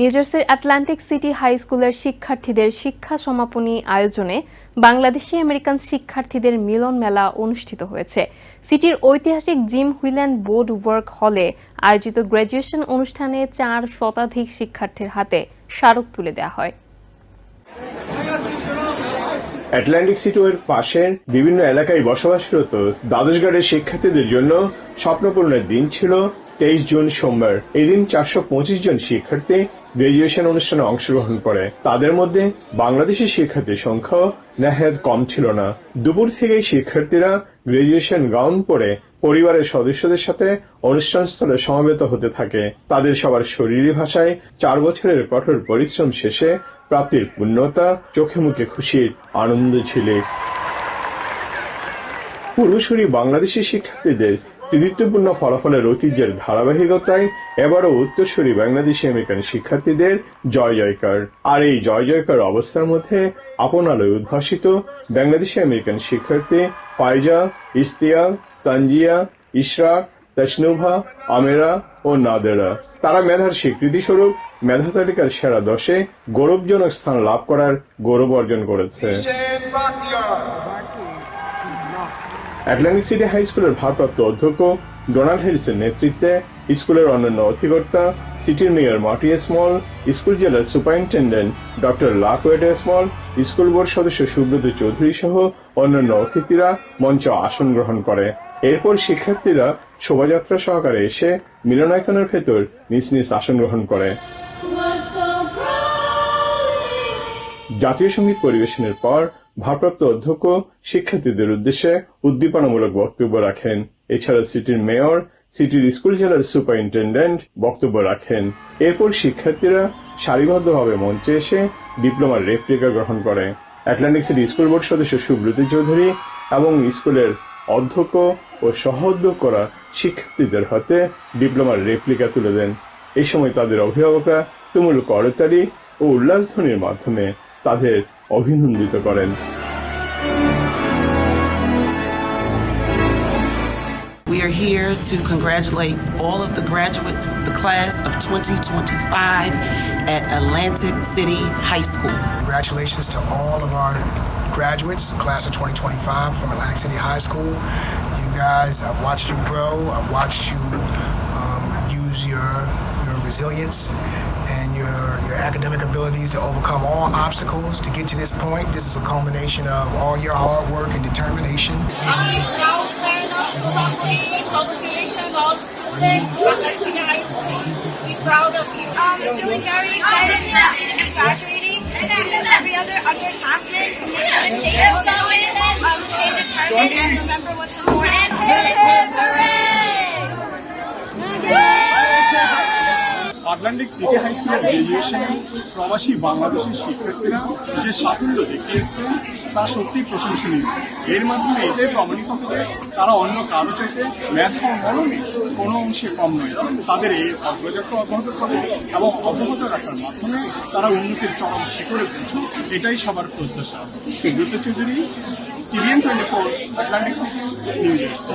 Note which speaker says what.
Speaker 1: নিউজার্সির Atlantic city high স্কুলের শিক্ষার্থীদের শিক্ষা সমাপনী আয়োজনে বাংলাদেশি আমেরিকান শিক্ষার্থীদের মিলন মেলা অনুষ্ঠিত হয়েছে। সিটির ঐতিহাসিক জিম হুইল্যান্ড বোর্ড ওয়ার্ক হলে আয়োজিত গ্র্যাজুয়েশন অনুষ্ঠানে চার শতাধিক শিক্ষার্থীর হাতে স্মারক তুলে দেওয়া হয়।
Speaker 2: অ্যাটলান্টিক সিটির পাশের বিভিন্ন এলাকায় বসবাসরত দ্বাদশগড়ের শিক্ষার্থীদের জন্য স্বপ্নপূর্ণের দিন ছিল তেইশ জুন সোমবার। এদিন চারশো পঁচিশ জন শিক্ষার্থী গ্রাজুয়েশন অনুষ্ঠানে অংশগ্রহণ করে। তাদের মধ্যে বাংলাদেশি শিক্ষার্থীর সংখ্যা নেহাত কম ছিল না। দুপুর থেকেই শিক্ষার্থীরা গ্রাজুয়েশন গাউন পরে পরিবারের সদস্যদের সাথে অনুষ্ঠানস্থলে সমবেত হতে থাকে। তাদের সবার শরীরী ভাষায় চার বছরের কঠোর পরিশ্রম শেষে প্রাপ্তির পূর্ণতা চোখে মুখে খুশির আনন্দ ছিল পূর্বসূরি বাংলাদেশি শিক্ষার্থীদের কৃতিত্বপূর্ণ ফলাফলের ঐতিহ্যের ধারাবাহিকতায় এবারও উত্তরসূরি বাংলাদেশি আমেরিকান শিক্ষার্থীদের জয় জয়কার। আর এই জয় জয়কার অবস্থার মধ্যে আপন আলোয় উদ্ভাসিত বাংলাদেশি আমেরিকান শিক্ষার্থী ফাইজা ইস্তিয়া তানজিয়া, ইশরাক, তসনুভা, আমেরা ও নাদেরা। তারা মেধার স্বীকৃতি স্বরূপ মেধা তালিকার সেরা দশে গৌরবজনক স্থান লাভ করার গৌরব অর্জন করেছে. অ্যাটলান্টিক সিটি হাই স্কুলের ভারপ্রাপ্ত অধ্যক্ষ ডোনাল্ড হ্যারিসের নেতৃত্বে স্কুলের অন্যান্য অধিকর্তা সিটির মেয়র মার্টি স্মল স্কুল জেলার superintendent doctor La'Quetta Small school board সদস্য সুব্রত চৌধুরী সহ অন্যান্য অতিথিরা মঞ্চ আসন গ্রহণ করে। এরপর শিক্ষার্থীরা শোভাযাত্রা সহকারে এসে মিলনায়তনের ভেতর নিজ নিজ আসন গ্রহণ করে। জাতীয় সংগীত পরিবেশনের পর ভারপ্রাপ্ত অধ্যক্ষ শিক্ষার্থীদের উদ্দেশ্যে উদ্দীপনামূলক বক্তব্য রাখেন। এছাড়া সিটির মেয়র, সিটির স্কুল জেলার সুপারিনটেন্ডেন্ট বক্তব্য রাখেন। এরপর শিক্ষার্থীরা সারিবদ্ধভাবে মঞ্চে এসে ডিপ্লোমার রেপ্লিকা গ্রহণ করে। অ্যাটলান্টিক সিটি স্কুল বোর্ড সদস্য সুব্রত চৌধুরী এবং স্কুলের অধ্যক্ষ ও সহ অধ্যক্ষরা শিক্ষার্থীদের হাতে ডিপ্লোমার রেপ্লিকা তুলে দেন। এই সময় তাদের অভিভাবকরা তুমুল করতালি ও উল্লাসধ্বনির মাধ্যমে তাদের অভিনন্দিত করেন
Speaker 3: We are here to congratulate all of the graduates, the class of 2025 at Atlantic City High School.
Speaker 4: Congratulations to all of our graduates, class of 2025 from Atlantic City High School. You guys, I've watched you grow. I've watched you um, use your your resilience and your your academic abilities to overcome all obstacles to get to this point. This is a culmination of all your hard work and determination.
Speaker 5: I'm proud parent of Sumapuri. Congratulations all students of Latina High School. We're proud of you.
Speaker 6: Um, I'm feeling very excited and to be graduating. To every other underclassman, just stay consistent, um, stay determined, and remember what's important.
Speaker 5: Hip hip hooray!
Speaker 7: Atlantic City high স্কুলের গ্রাজুয়েশনে প্রবাসী বাংলাদেশের শিক্ষার্থীরা যে সাফল্য দেখিয়েছেন তা সত্যি প্রশংসনীয়। এর মাধ্যমে এটাই প্রমাণিত হবে, তারা অন্য কারও চাইতে ম্যাথ ও মননে কোনো অংশে কম নয়। তাদের এই অগ্রযাত্রা অব্যাহত করে এবং অব্যাহত রাখার মাধ্যমে তারা উন্নতির চরম শিখরে পৌঁছুক, এটাই সবার প্রত্যাশা। Subrata Chowdhury TVN twenty four Atlantic City New Jersey